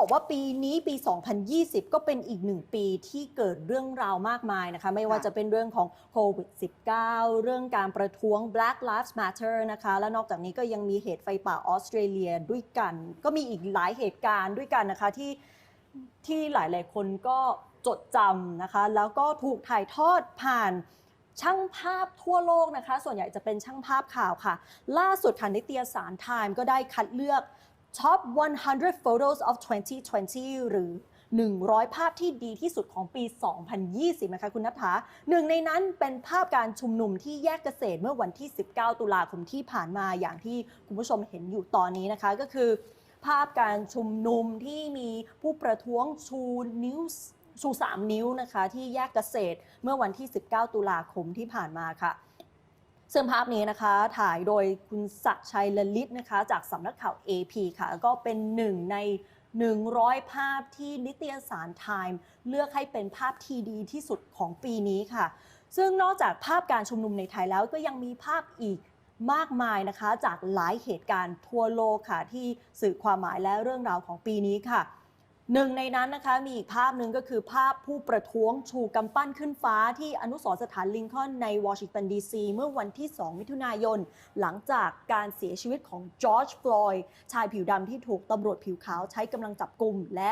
บอกว่าปีนี้ปี 2020 ก็เป็นอีกหนึ่งปีที่เกิดเรื่องราวมากมายนะคะ ไม่ว่าจะเป็นเรื่องของโควิด -19 เรื่องการประท้วง Black Lives Matter นะคะ และนอกจากนี้ก็ยังมีเหตุไฟป่าออสเตรเลียด้วยกัน ก็มีอีกหลายเหตุการณ์ด้วยกันนะคะที่ที่หลายๆคนก็จดจำนะคะ แล้วก็ถูกถ่ายทอดผ่านช่างภาพทั่วโลกนะคะ ส่วนใหญ่จะเป็นช่างภาพข่าวค่ะ ล่าสุดค่ะนิตยสาร Time ก็ได้คัดเลือก Top 100 Photos of 2020 หรือ 100 ภาพที่ดีที่สุดของปี 2020 นะคะคุณนัทาหนึ่งในนั้นเป็นภาพการชุมนุมที่แยกเกษตรเมื่อวันที่ 19 ตุลาคมที่ผ่านมาอย่างที่คุณผู้ชมเห็นอยู่ตอนนี้นะคะก็คือ ภาพการชุมนุมที่มีผู้ประท้วงชูนิ้วชู 3 นิ้วนะคะที่แยกเกษตรเมื่อวันที่ 19 ตุลาคมที่ผ่านมาค่ะ ซึ่งภาพนี้นะคะถ่ายโดยคุณศักชัยลลิตนะคะ จากสำนักข่าว AP ค่ะ ก็เป็นหนึ่งใน 100 ภาพที่นิตยสาร Time เลือกให้เป็นภาพที่ดีที่สุดของปีนี้ค่ะ ซึ่งนอกจากภาพการชุมนุมในไทยแล้วก็ยังมีภาพอีกมากมายนะคะ จากหลายเหตุการณ์ทั่วโลกค่ะ ที่สื่อความหมายและเรื่องราวของปีนี้ค่ะ หนึ่งในนั้นนะคะมีอีกภาพหนึ่งก็คือภาพผู้ประท้วงชูกำปั้นขึ้นฟ้าที่อนุสรสถานลิงคอล์นในวอชิงตันดีซีเมื่อวันที่ 2 มิถุนายน หลังจากการเสียชีวิตของจอร์จฟลอยด์ชายผิวดำที่ถูกตำรวจผิวขาวใช้กำลังจับกลุ่มและ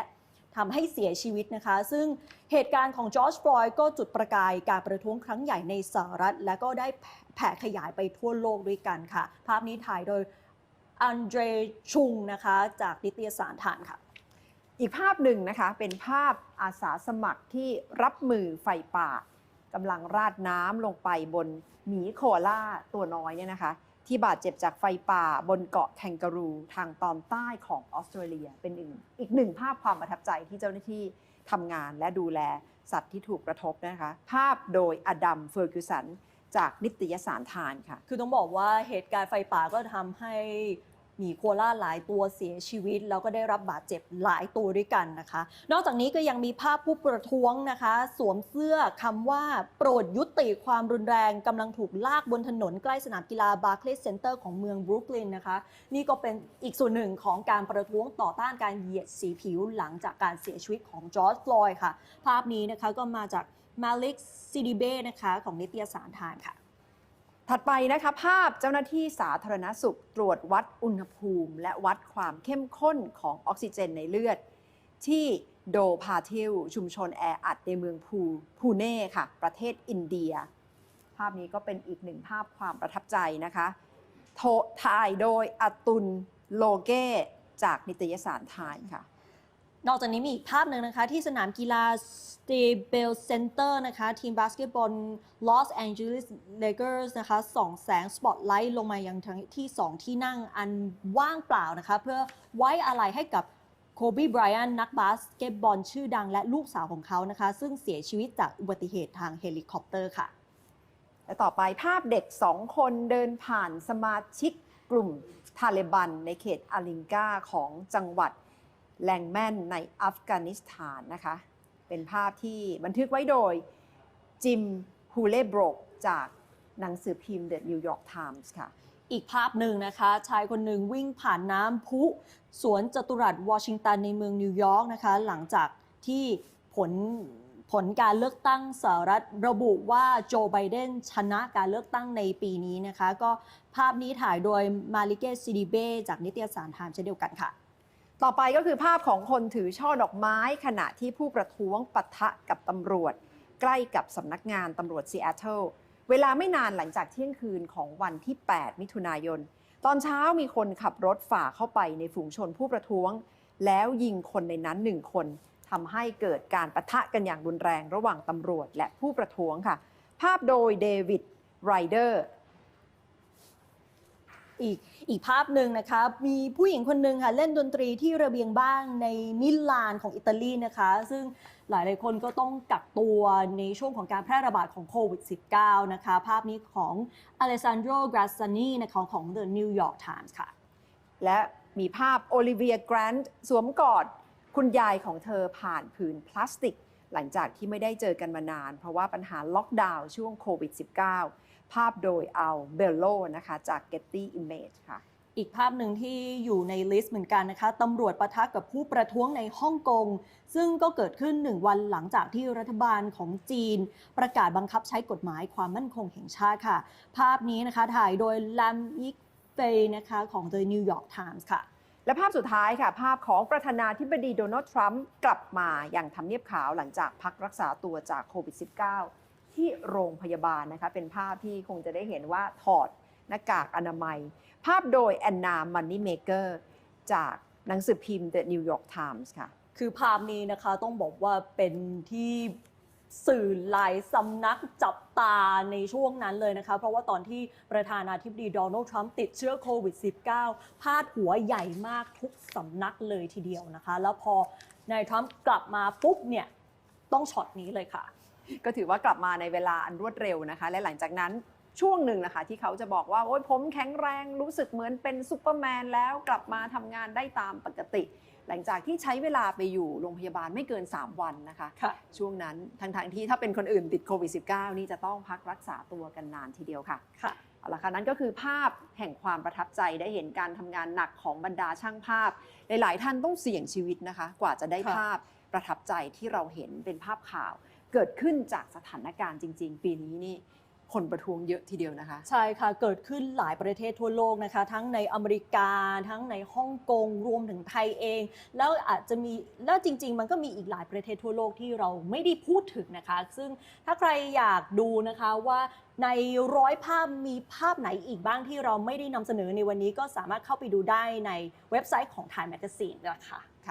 ทำให้เสียชีวิตนะคะ ซึ่งเหตุการณ์ของจอร์จฟลอยด์ก็จุดประกายการประท้วงครั้งใหญ่ในสหรัฐ และก็ได้แผ่ขยายไปทั่วโลกด้วยกันค่ะ ภาพนี้ถ่ายโดยอันเดรชุงนะคะ จากนิตยสารฐานค่ะ อีกภาพหนึ่งนะคะเป็นภาพอาสาสมัครที่รับมือไฟป่ากำลังราดน้ำลงไปบนหมีโคอาล่าตัวน้อยเนี่ยนะคะ ที่บาดเจ็บจากไฟป่าบนเกาะแคนการูทางตอนใต้ของออสเตรเลีย เป็นอีกอีกหนึ่งภาพความประทับใจที่เจ้าหน้าที่ทำงานและดูแลสัตว์ที่ถูกกระทบนะคะ ภาพโดยอดัมเฟอร์กิวสันจากนิตยสารทานค่ะ คือต้องบอกว่าเหตุการณ์ไฟป่าก็ทำให้ หมีโคอาล่าหลายตัวเสียชีวิต แล้วก็ได้รับบาดเจ็บหลายตัวด้วยกันนะคะ นอกจากนี้ก็ยังมีภาพผู้ประท้วงนะคะ สวมเสื้อคำว่าโปรดยุติความรุนแรงกำลังถูกลากบนถนนใกล้สนามกีฬาบาร์คลีย์เซ็นเตอร์ของเมืองบรุกลินนะคะ นี่ก็เป็นอีกส่วนหนึ่งของการประท้วงต่อต้านการเหยียดสีผิวหลังจากการเสียชีวิตของจอร์จฟลอยด์ค่ะ ภาพนี้นะคะก็มาจากมาลิกซิดิเบ้นะคะของนิตยสารทานค่ะ ถัดไปนะคะภาพเจ้าหน้าที่สาธารณสุขตรวจวัดอุณหภูมิ และวัดความเข้มข้นของออกซิเจนในเลือด ที่โดพาทิลชุมชนแออัดในเมืองพูพูเน่ค่ะ ประเทศอินเดีย ภาพนี้ก็เป็นอีกหนึ่งภาพความประทับใจนะคะโทถ่ายโดยอตุลโลเก้จากนิตยสารไทม์ค่ะ นอกจากนี้มีอีกภาพหนึ่งนะคะ ที่สนามกีฬา s t a b l e Center นะคะ ทีมบาสเกตบอล Los Angeles Lakers นะคะส่องแสงสปอตไลท์ลงมายังทั้งที่ 2 ที่นั่งอันว่างเปล่านะคะ เพื่อไว้อะไรให้กับโคบีไบรอันนักบาสเกตบอลชื่อดังและลูกสาวของเขานะคะ ซึ่งเสียชีวิตจากอุบัติเหตุทางเฮลิคอปเตอร์ค่ะ และต่อไปภาพเด็กสองคนเดินผ่านสมาชิกกลุ่มทาเลบันในเขตอาลิงกาของจังหวัด แลงแมนในอัฟกานิสถานนะคะ เป็นภาพที่บันทึกไว้โดย จิมฮูเลบรกจากหนังสือพิมพ์ The New York Times ค่ะ อีกภาพหนึ่งนะคะ ชายคนหนึ่งวิ่งผ่านน้ำพุสวนจตุรัสวอชิงตันในเมืองนิวยอร์กนะคะ หลังจากที่ผลผลการเลือกตั้งสหรัฐระบุว่าโจไบเดนชนะการเลือกตั้งในปีนี้นะคะ ก็ภาพนี้ถ่ายโดยมาริเกซิดิเบจากนิตยสารไทม์เช่นเดียวกันค่ะ ต่อไปก็คือภาพของคนถือช่อดอกไม้ ขณะที่ผู้ประท้วงปะทะกับตำรวจ ใกล้กับสำนักงานตำรวจซีแอตเทิลเวลาไม่นานหลังจากเที่ยงคืนของวันที่ 8 มิถุนายน ตอนเช้ามีคนขับรถฝ่าเข้าไปในฝูงชนผู้ประท้วง แล้วยิงคนในนั้นหนึ่งคนทำให้เกิดการปะทะกันอย่างรุนแรงระหว่างตำรวจและผู้ประท้วงค่ะ ภาพโดยเดวิดไรเดอร์ อีกอีกภาพหนึ่งนะคะมีผู้หญิงคนหนึ่งค่ะเล่นดนตรีที่ระเบียงบ้านในมิลานของอิตาลีนะคะ ซึ่งหลายๆคนก็ต้องกักตัวในช่วงของการแพร่ระบาดของโควิด -19 นะคะ ภาพนี้ของอเลซานโดรกราซานีนะคะของ The New York Times ค่ะ และมีภาพโอลิเวียแกรนต์สวมกอดคุณยายของเธอผ่านผืนพลาสติก หลังจากที่ไม่ได้เจอกันมานาน เพราะว่าปัญหาล็อกดาวน์ช่วงโควิด -19 ภาพโดยเอาเบลโลนะคะจาก Getty Image ค่ะอีกภาพหนึ่งที่อยู่ในลิสต์เหมือนกันนะคะตำรวจปะทะกับผู้ประท้วงในฮ่องกง ซึ่งก็เกิดขึ้นหนึ่งวันหลังจากที่รัฐบาลของจีน ประกาศบังคับใช้กฎหมายความมั่นคงแห่งชาติค่ะ ภาพนี้นะคะถ่ายโดยแลมยิกเฟยนะคะของ The New York Times ค่ะ และภาพสุดท้ายค่ะ ภาพของประธานาธิบดีโดนัลด์ทรัมป์กลับมาอย่างทำเนียบขาวหลังจากพักรักษาตัวจากโควิด -19 ที่โรงพยาบาลนะคะ เป็นภาพที่คงจะได้เห็นว่าถอดหน้ากากอนามัย ภาพโดยแอนนามันนี่เมเกอร์จากหนังสือพิมพ์ The New York Times ค่ะ คือภาพนี้นะคะต้องบอกว่าเป็นที่ สื่อหลายสำนักจับตาในช่วงนั้นเลยนะคะ เพราะว่าตอนที่ประธานาธิบดีโดนัลด์ทรัมป์ติดเชื้อโควิด -19 พาดหัวใหญ่มากทุกสำนักเลยทีเดียวนะคะ แล้วพอนายทรัมป์กลับมาปุ๊บเนี่ย ต้องช็อตนี้เลยค่ะ ก็ถือว่ากลับมาในเวลาอันรวดเร็วนะคะ และหลังจากนั้นช่วงหนึ่งนะคะที่เขาจะบอกว่า โอ้ยผมแข็งแรงรู้สึกเหมือนเป็นซูเปอร์แมนแล้วกลับมาทำงานได้ตามปกติ หลังจากที่ใช้เวลาไปอยู่โรงพยาบาลไม่เกิน 3 วันนะคะค่ะช่วงนั้นทั้งทที่ถ้าเป็นคนอื่นติดโควิด -19 นี่จะต้องพักรักษาตัวกันนานทีเดียวค่ะค่ะเอาละค่ะนั่นก็คือภาพแห่งความประทับใจได้เห็นการทำงานหนักของบรรดาช่างภาพ หลาย ๆ ท่านต้องเสี่ยงชีวิตนะคะ กว่าจะได้ค่ะภาพประทับใจที่เราเห็นเป็นภาพข่าว เกิดขึ้นจากสถานการณ์จริง ๆ ปีนี้นี่ คนประท้วงเยอะทีเดียวนะคะ ใช่ค่ะเกิดขึ้นหลายประเทศทั่วโลกนะคะ ทั้งในอเมริกา ทั้งในฮ่องกงรวมถึงไทยเอง แล้วอาจจะมีแล้วจริง ๆ มันก็มีอีกหลายประเทศทั่วโลกที่เราไม่ได้พูดถึงนะคะ ซึ่งถ้าใครอยากดูนะคะว่าในร้อยภาพมีภาพไหนอีกบ้างที่เราไม่ได้นำเสนอในวันนี้ก็สามารถเข้าไปดูได้ในเว็บไซต์ของ Time Magazine นะคะ